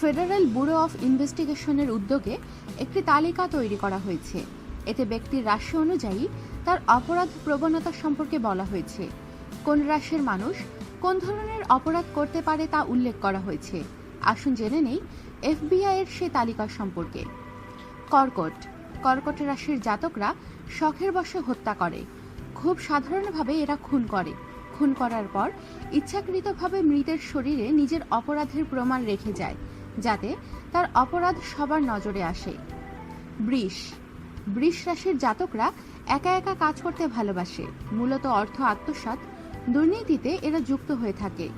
Federal bureau of ইনভেস্টিগেশনের উদ্যোগে একটি তালিকা তৈরি করা হয়েছে। এতে ব্যক্তির রাশি অনুযায়ী তার অপরাধ প্রবণতা সম্পর্কে বলা হয়েছে। কোন রাশির মানুষ কোন ধরনের অপরাধ করতে পারে তা উল্লেখ করা হয়েছে। আসুন জেনে নেই এফবিআই এর সে তালিকা সম্পর্কে। কর্কট। কর্কট রাশির জাতকরা শখের বশে হত্যা করে। খুব সাধারণভাবে এরা খুন করে। খুন করার পর ইচ্ছাকৃতভাবে মৃতের শরীরে নিজের অপরাধের প্রমাণ রেখে যায়। যাতে তার অপরাধ সবার নজরে আসে। বৃষ। বৃষ রাশির জাতকরা একা একা কাজ করতে ভালোবাসে। মূলত অর্থ আত্মসাৎ। দুর্নীতিতে এরা যুক্ত হয়ে থাকে।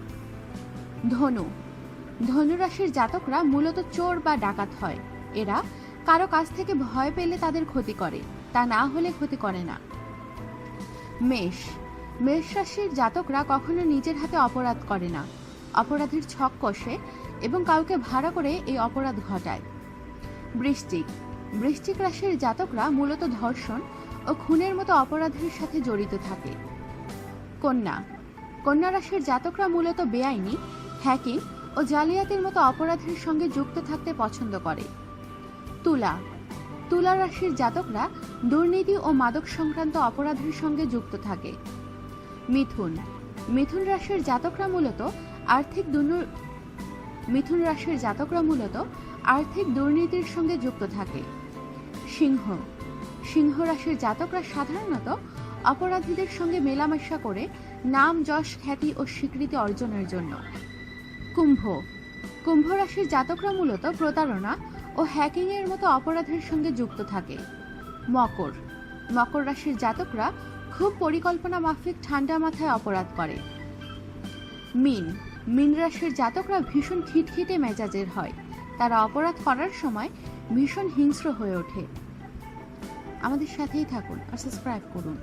ধনু। ধনু রাশির জাতকরা মূলত চোর বা ডাকাত হয়। এরা কারও কাছ থেকে ভয় পেলে তাদের ক্ষতি করে। তা না হলে ক্ষতি করে না। মেষ। মেষ রাশির জাতকরা কখনো নিজের হাতে অপরাধ করে না। অপরাধীর ছক কষে এবং কাউকে ভাড়া করে এই অপরাধ ঘটায়। বৃষ্টিক বৃষ্টিক রাশির জাতকরা মূলত ধর্ষণ ও খুনের মতো অপরাধের সাথে জড়িত থাকে। কন্যা। কন্যা রাশির জাতকরা মূলত বেআইনি, হ্যাকিং ও জালিয়াতির মতো অপরাধের সঙ্গে যুক্ত থাকতে পছন্দ করে। তুলা। তুলা রাশির জাতকরা দুর্নীতি ও মাদক সংক্রান্ত অপরাধের সঙ্গে যুক্ত থাকে। মিথুন। মিথুন রাশির জাতকরা মূলত আর্থিক মিথুন রাশির জাতকরা মূলত আর্থিক দুর্নীতির সঙ্গে যুক্ত থাকে। সিংহ। সিংহ রাশির জাতকরা সাধারণত অপরাধীদের সঙ্গে মেলামেশা করে নাম, যশ, খ্যাতি ও স্বীকৃতি অর্জনের জন্য। কুম্ভ। কুম্ভ রাশির জাতকরা মূলত প্রতারণা ও হ্যাকিং এর মতো অপরাধের সঙ্গে যুক্ত থাকে। মকর। মকর রাশির জাতকরা খুব পরিকল্পনা মাফিক ঠান্ডা মাথায় অপরাধ করে। মিন। মিন রাশির জাতকরা ভীষণ খিটখিটে মেজাজের হয়। তারা অপরাধ করার সময় ভীষণ হিংস্র হয়ে ওঠে। আমাদের সাথেই থাকুন আর সাবস্ক্রাইব করুন।